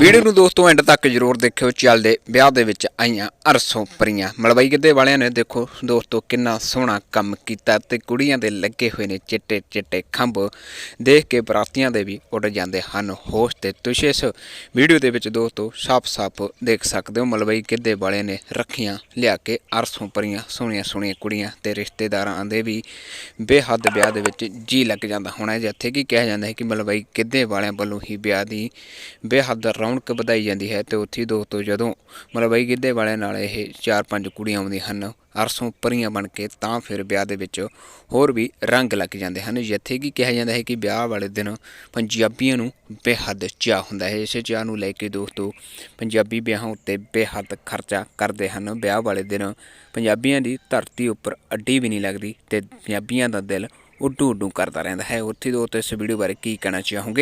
Video ਨੂੰ ਦੋਸਤੋ and ਤੱਕ ਜਰੂਰ ਦੇਖਿਓ। ਚੱਲਦੇ ਵਿਆਹ ਦੇ ਵਿੱਚ ਆਈਆਂ ਅਰਸੋਂ ਪਰੀਆਂ। ਮਲਵਈ ਗਿੱਧੇ ਵਾਲਿਆਂ ਨੇ ਦੇਖੋ ਦੋਸਤੋ ਕਿੰਨਾ ਸੋਹਣਾ ਕੰਮ ਕੀਤਾ ਤੇ ਕੁੜੀਆਂ ਦੇ ਲੱਗੇ ਹੋਏ ਨੇ ਚਿੱਟੇ ਚਿੱਟੇ ਖੰਭ। ਦੇਖ ਕੇ ਬਰਾਤੀਆਂ ਦੇ ਵੀ ਉੱਡ ਜਾਂਦੇ ਹਨ ਹੋਸ਼ ਤੇ ਤੁਸੀਂ। ਇਸ ਵੀਡੀਓ ਦੇ ਵਿੱਚ ਦੋਸਤੋ ਸਾਫ਼-ਸਾਫ਼ ਦੇਖ ਸਕਦੇ ਹੋ, ਮਲਵਈ ਗਿੱਧੇ ਵਾਲਿਆਂ ਨੇ ਰੱਖੀਆਂ ਲਿਆ ਕੇ ਅਰਸੋਂ ਪਰੀਆਂ, ਸੋਹਣੀਆਂ ਸੋਹਣੀਆਂ ਕੁੜੀਆਂ ਤੇ ਰਿਸ਼ਤੇਦਾਰਾਂ ਦੇ ਵੀ ਬੇਹੱਦ ਵਿਆਹ ਦੇ ਵਿੱਚ ਜੀ ਲੱਗ ਜਾਂਦਾ ਹੋਣਾ ਜਿੱਥੇ ਕਿ ਕਿਹਾ ਜਾਂਦਾ ਹੈ ਕਿ ਮਲਵਈ ਗਿੱਧੇ ਵਾਲਿਆਂ ਵੱਲੋਂ ਹੀ ਵਿਆਹ ਦੀ ਬੇਹੱਦ ਰੌਣਕ ਵਧਾਈ ਜਾਂਦੀ ਹੈ ਤੇ ਉੱਥੇ ਦੋਸਤੋ ਜਦੋਂ ਮਲਵਈ ਗਿੱਧੇ ਵਾਲਿਆਂ ਨਾਲ ਇਹ ਚਾਰ ਪੰਜ ਕੁੜੀਆਂ ਆਉਂਦੀਆਂ ਹਨ, ਅਰਸੋਂ ਪਰੀਆਂ ਬਣ ਕੇ ਤਾਂ ਫਿਰ ਵਿਆਹ ਦੇ ਵਿੱਚ ਹੋਰ ਵੀ ਰੰਗ ਲੱਗ ਜਾਂਦੇ ਹਨ। ਜਿੱਥੇ ਕਿ ਕਿਹਾ ਜਾਂਦਾ ਹੈ ਕਿ ਵਿਆਹ ਵਾਲੇ ਦਿਨ ਪੰਜਾਬੀਆਂ ਨੂੰ ਬੇਹੱਦ ਚਾਅ ਹੁੰਦਾ ਹੈ। ਇਸੇ ਚਾਹ ਨੂੰ ਲੈ ਕੇ ਦੋਸਤੋ, ਪੰਜਾਬੀ ਵਿਆਹਾਂ ਉੱਤੇ ਬੇਹੱਦ ਖਰਚਾ ਕਰਦੇ ਹਨ। ਵਿਆਹ ਵਾਲੇ ਦਿਨ ਪੰਜਾਬੀਆਂ ਦੀ ਧਰਤੀ ਉੱਪਰ ਅੱਡੀ ਵੀ ਨਹੀਂ ਲੱਗਦੀ ਤੇ ਪੰਜਾਬੀਆਂ ਦਾ ਦਿਲ ਉੱਡੂ ਉੱਡੂ ਕਰਦਾ ਰਹਿੰਦਾ ਹੈ। ਉੱਥੇ ਦੋਸਤੋ, ਇਸ ਵੀਡੀਓ ਬਾਰੇ ਕੀ ਕਹਿਣਾ ਚਾਹੋਗੇ?